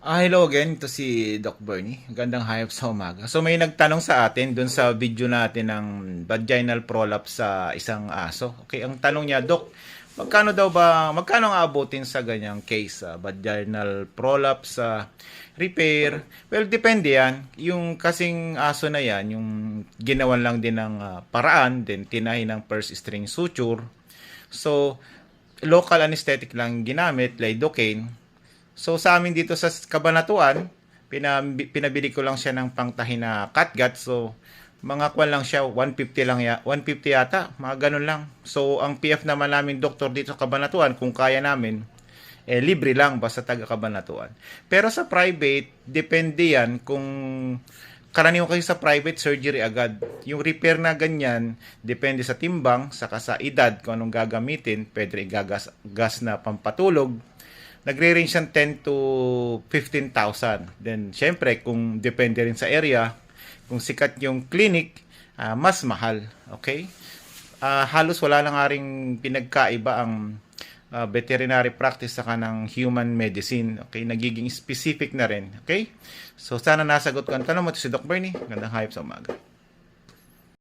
Ah, hello again. Ito si Doc Bernie. Gandang hayop sa umaga. So may nagtanong sa atin dun sa video natin ng vaginal prolapse sa isang aso. Okay, ang tanong niya, Doc, magkano daw ba, magkano ang aabutin sa ganyang case? ah, vaginal prolapse sa repair? Well, depende yan. Yung kasing aso na yan, yung ginawan lang din ng ah, paraan, then tinahi ng first string suture. So, local anesthetic lang ginamit, lidocaine. So sa amin dito sa Kabanatuan, pinab- pinabili ko lang siya ng pangtahi na catgut. So mga kwan lang siya, 150 lang ya, 150 yata, mga ganun lang. So ang PF naman namin doktor dito sa Kabanatuan, kung kaya namin, eh libre lang basta taga Kabanatuan. Pero sa private, depende yan kung karaniwan kayo sa private surgery agad. Yung repair na ganyan, depende sa timbang, saka sa edad kung anong gagamitin, pwede igagas gas na pampatulog, nagre-range yan 10 to 15,000. Then, syempre, kung depende rin sa area, kung sikat yung clinic, ah, mas mahal. Okay? Ah, halos wala lang nga ring pinagkaiba ang ah, veterinary practice saka ng human medicine. Okay? Nagiging specific na rin. Okay? So, sana nasagot ko ang tanong mo. Ito si Doc Bernie. Gandang hayop sa umaga.